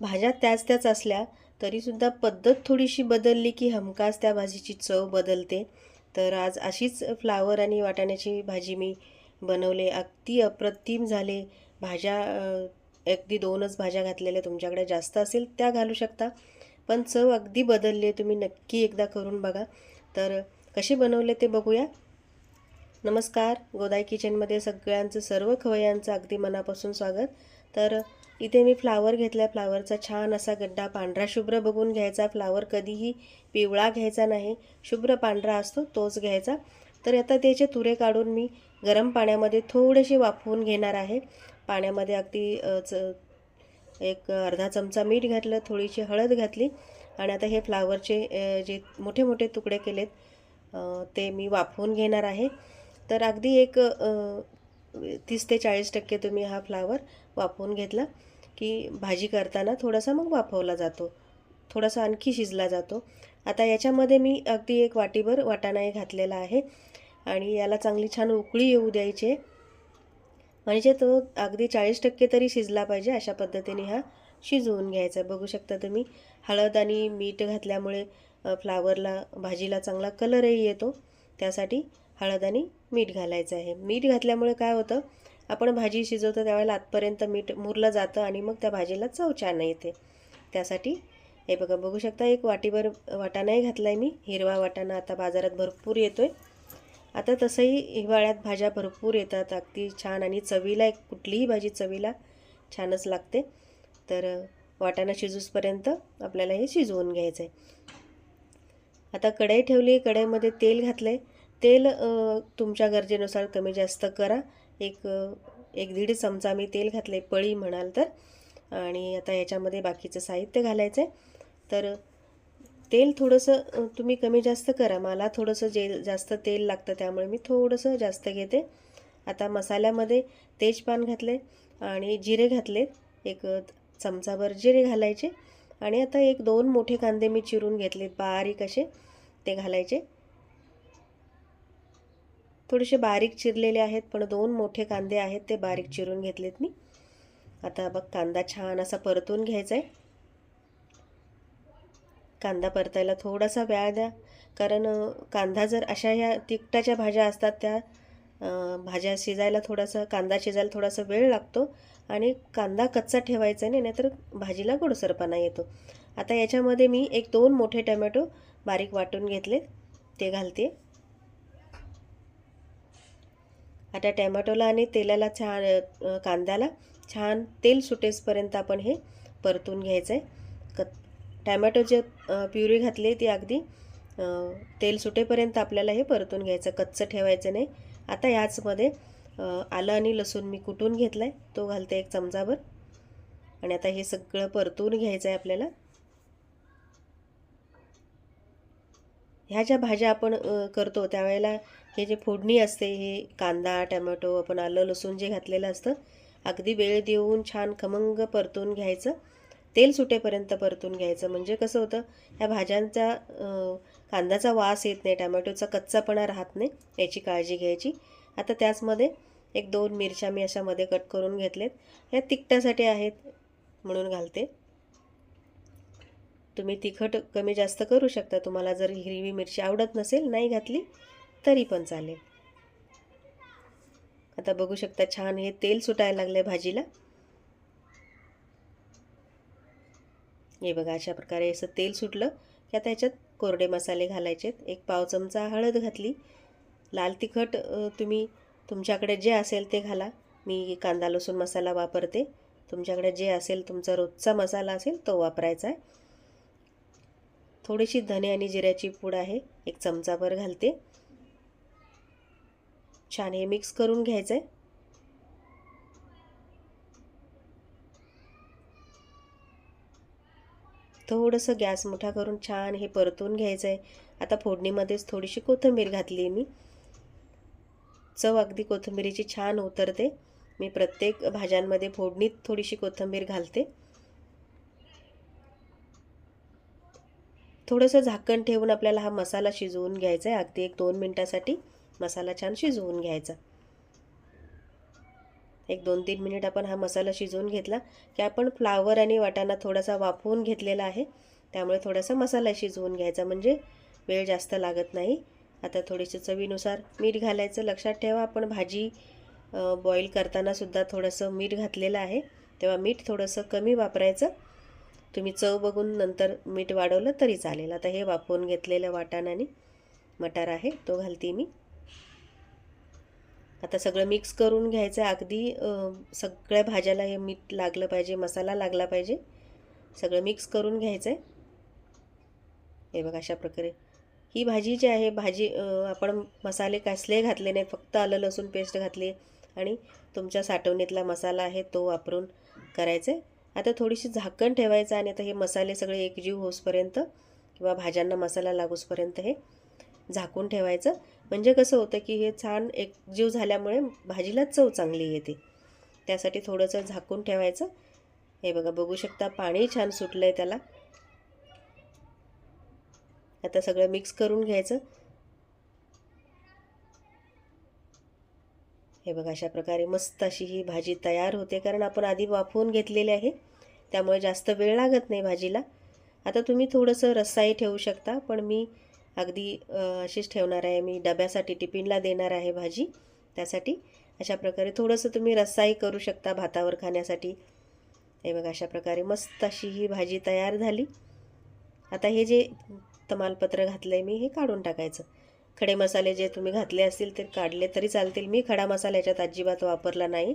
भाज्या त्याच त्याच असल्या तरीसुद्धा पद्धत थोडीशी बदलली की हमखास त्या भाजीची चव बदलते. तर आज अशीच फ्लावर आणि वाटाण्याची भाजी मी बनवले. अगदी अप्रतिम झाले. भाज्या अगदी दोनच भाज्या घातलेल्या. तुमच्याकडे जास्त असेल त्या घालू शकता. पण चव अगदी बदलली आहे. तुम्ही नक्की एकदा करून बघा. तर कसे बनवले ते बघूया. नमस्कार. गोदाई किचनमध्ये सगळ्यांचं सर्व खवयांचं अगदी मनापासून स्वागत. तर इथे मी फ्लावर घेतला आहे फ्लावरचा छान असा गड्डा पांढरा शुभ्र बघून घ्यायचा. फ्लावर कधीही पिवळा घ्यायचा नाही. शुभ्र पांढरा असतो तोच घ्यायचा. तर आता त्याचे तुरे काढून मी गरम पाण्यामध्ये थोडेसे वाफवून घेणार आहे. पाण्यामध्ये अगदी च एक अर्धा चमचा मीठ घातलं थोडीशी हळद घातली आणि आता हे फ्लावरचे जे मोठे मोठे तुकडे केलेत ते मी वाफवून घेणार आहे. तर अगदी एक तीस ते चाळीस टक्के तुम्ही हा फ्लावर वाफवून घेतला की भाजी करताना थोडासा मग वाफवला जातो. थोडासा आणखी शिजला जातो. आता याच्यामध्ये मी अगदी एक वाटीभर वाटाणाही घातलेला आहे आणि याला चांगली छान उकळी येऊ द्यायची म्हणजे तो अगदी चाळीस टक्के तरी शिजला पाहिजे अशा पद्धतीने हा शिजवून घ्यायचा बघू शकता तुम्ही हळद आणि मीठ घातल्यामुळे फ्लावरला भाजीला चांगला कलरही येतो. त्यासाठी हळद आणि मीठ घालायचं आहे. मीठ घातल्यामुळे काय होतं? आपण भाजी शिजवतो त्यावेळेला आतपर्यंत मीठ मुरलं जातं आणि मग त्या भाजीला चव छान येते. त्यासाठी हे बघा बघू शकता एक वाटीभर वाटाणाही घातला आहे मी. हिरवा वाटाणा आता बाजारात भरपूर येतो आहे आता तसंही हिवाळ्यात भाज्या भरपूर येतात. अगदी छान आणि चवीला एक कुठलीही भाजी चवीला छानच लागते. तर वाटाणा शिजूसपर्यंत आपल्याला हे शिजवून घ्यायचं आहे आता कढई ठेवली कढईमध्ये तेल घातलं आहे तेल तुमच्या गरजेनुसार कमी जास्त करा. एक एक दीड चमचा मी तेल घातले पळी म्हणाल तर. आणि आता याच्यामध्ये बाकीचं साहित्य घालायचं आहे तर तेल थोडंसं तुम्ही कमी जास्त करा. मला थोडंसं जे जास्त तेल लागतं त्यामुळे मी थोडंसं जास्त घेते. आता मसाल्यामध्ये तेजपान घातले आणि जिरे घातले एक चमचाभर जिरे घालायचे. आणि आता एक दोन मोठे कांदे मी चिरून घेतले बारीक असे ते घालायचे. थोडेसे बारीक चिरलेले आहेत पण दोन मोठे कांदे आहेत ते बारीक चिरून घेतलेत मी. आता बघ कांदा छान असा परतून घ्यायचा आहे कांदा परतायला थोडासा वेळ द्या कारण कांदा जर अशा ह्या तिखटाच्या भाज्या असतात त्या भाज्या शिजायला थोडासा कांदा शिजायला थोडासा वेळ लागतो आणि कांदा कच्चा ठेवायचा नाही नाहीतर भाजीला गोडसरपणा येतो. आता याच्यामध्ये मी एक दोन मोठे टमॅटो बारीक वाटून घेतले ते घालते आता टॅमॅटोला आणि तेलाला छान कांद्याला छान तेल सुटेसपर्यंत आपण हे परतून घ्यायचं आहे क टॅमॅटो जे प्युरी घातली ती अगदी तेल सुटेपर्यंत आपल्याला हे परतून घ्यायचं कच्चं ठेवायचं नाही. आता याचमध्ये आलं आणि लसूण मी कुटून घेतला आहे तो घालते एक चमचाभर. आणि आता हे सगळं परतून घ्यायचं आहे आपल्याला. ह्या ज्या भाज्या आपण करतो त्यावेळेला हे जे फोडणी असते हे कांदा टमॅटो आपण आलं लसूण जे घातलेलं असतं अगदी वेळ देऊन छान खमंग परतून घ्यायचं. तेल सुटेपर्यंत परतून घ्यायचं. म्हणजे कसं होतं ह्या भाज्यांचा कांद्याचा वास येत नाही टमॅटोचा कच्चापणा राहत नाही याची काळजी घ्यायची. आता त्याचमध्ये एक दोन मिरच्या मी अशामध्ये कट करून घेतलेत. ह्या तिखटासाठी आहेत म्हणून घालते. तुम्ही तिखट कमी जास्त करू शकता. तुम्हाला जर हिरवी मिरची आवडत नसेल नाही घातली तरी पण चालेल. आता बघू शकता छान हे तेल सुटायला लागले भाजीला. हे बघा अशा प्रकारे असं तेल सुटलं की आता याच्यात कोरडे मसाले घालायचेत. एक पाव चमचा हळद घातली. लाल तिखट तुम्ही तुमच्याकडे जे असेल ते घाला. मी कांदा लसूण मसाला वापरते. तुमच्याकडे जे असेल तुमचा रोजचा मसाला असेल तो वापरायचा आहे. थोडीशी धने आणि जिऱ्याची पूड आहे. एक चमचाभर घालते. छान हे मिक्स करून घ्यायचं आहे थोडंसं गॅस मोठा करून छान हे परतून घ्यायचं आहे आता फोडणीमध्येच थोडीशी कोथिंबीर घातली मी. चव अगदी कोथिंबीरीची छान उतरते. मी प्रत्येक भाज्यांमध्ये फोडणीत थोडीशी कोथिंबीर घालते. थोडंसं झाकण ठेवून आपल्याला हा मसाला शिजवून घ्यायचा आहे अगदी एक दोन मिनटासाठी मसाला छान शिजवून घ्यायचा. एक दोन तीन मिनिट आपण हा मसाला शिजवून घेतला की आपण फ्लावर आणि वाटाणा थोडासा वाफवून घेतलेला आहे. त्यामुळे थोडासा मसाला शिजवून घ्यायचा म्हणजे वेळ जास्त लागत नाही. आता थोडीशी चवीनुसार मीठ घालायचं. लक्षात ठेवा आपण भाजी बॉईल करतानासुद्धा थोडंसं मीठ घातलेलं आहे. तेव्हा मीठ थोडंसं कमी वापरायचं. तुम्ही चव बघून नंतर मीठ वाढवलं तरी चालेल. आता हे वाफवून घेतलेलं वाटाणा आणि मटार आहे तो घालते मी. आता सगळं मिक्स करून घ्यायचं आहे. अगदी सगळ्या भाज्याला हे मीठ लागलं पाहिजे मसाला लागला पाहिजे. सगळं मिक्स करून घ्यायचं आहे हे बघा अशा प्रकारे. ही भाजी जी आहे भाजी आपण मसाले कसले घातले नाही फक्त आलं लसूण पेस्ट घातली आणि तुमच्या साठवणीतला मसाला आहे तो वापरून करायचं आहे आता थोडीशी झाकण ठेवायचं आणि आता हे मसाले सगळे एकजीव होसपर्यंत किंवा भाज्यांना मसाला लागूसपर्यंत हे झाकून ठेवायचं. म्हणजे कसं होतं की हे छान एकजीव झाल्यामुळे भाजीला चव चांगली येते. त्यासाठी थोडंसं झाकून ठेवायचं. हे बघा बघू शकता पाणी छान सुटलं आहे त्याला. आता सगळं मिक्स करून घ्यायचं. हे बघा अशा प्रकारे मस्त अशी ही भाजी तयार होते. कारण आपण आधी वाफवून घेतलेली आहे त्यामुळे जास्त वेळ लागत नाही भाजीला. आता तुम्ही थोडंसं रस्साही ठेवू शकता पण मी अगदी अशीच ठेवणार आहे. मी डब्यासाठी टिफिनला देणार आहे भाजी. त्यासाठी अशा प्रकारे थोडंसं तुम्ही रस्साही करू शकता भातावर खाण्यासाठी. हे बघा अशा प्रकारे मस्त अशी ही भाजी तयार झाली. आता हे जे तमालपत्र घातलं आहे मी हे काढून टाकायचं. खडे मसाले जे तुम्ही घातले असतील ते काढले तरी चालतील. मी खडा मसाला याच्यात अजिबात वापरला नाही.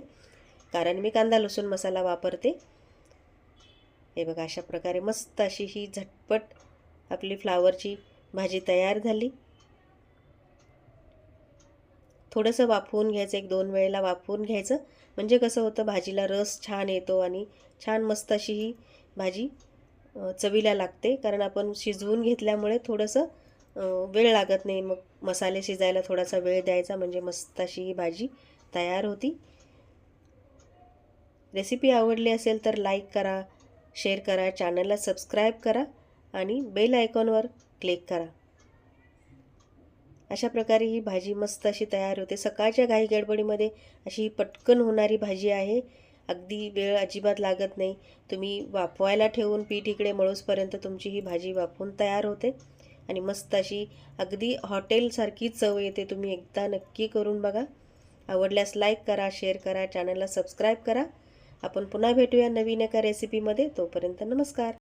कारण मी कांदा लसूण मसाला वापरते. हे बघा अशा प्रकारे मस्त अशी ही झटपट आपली फ्लावरची भाजी तयार झाली. थोडंसं वाफवून घ्यायचं एक दोन वेळेला वाफवून घ्यायचं. म्हणजे कसं होतं भाजीला रस छान येतो आणि छान मस्त अशी ही भाजी चवीला लागते. कारण आपण शिजवून घेतल्यामुळे थोडंसं वेळ लागत नाही. मग मसाले शिजायला थोडासा वेळ द्यायचा. म्हणजे मस्त अशी ही भाजी तयार होती. रेसिपी आवडली असेल तर लाईक करा शेअर करा चॅनलला सबस्क्राईब करा आणि बेल आयकॉनवर क्लिक करा. अशा प्रकारे ही भाजी मस्त अशी तयार होते. सकाळच्या घाई गडबडीमध्ये अशी पटकन होणारी भाजी आहे. अगदी वेळ अजिबात लागत नाही. तुम्ही वाफवायला ठेवून पीठ इकडे मळूसपर्यंत तुमची ही भाजी वाफवून तयार होते. आणि मस्त अशी अगदी हॉटेलसारखी चव येते. तुम्ही एकदा नक्की करून बघा. आवडल्यास लाईक करा शेअर करा चॅनलला सबस्क्राईब करा. आपण पुन्हा भेटूया नवीन एका रेसिपीमध्ये तोपर्यंत नमस्कार.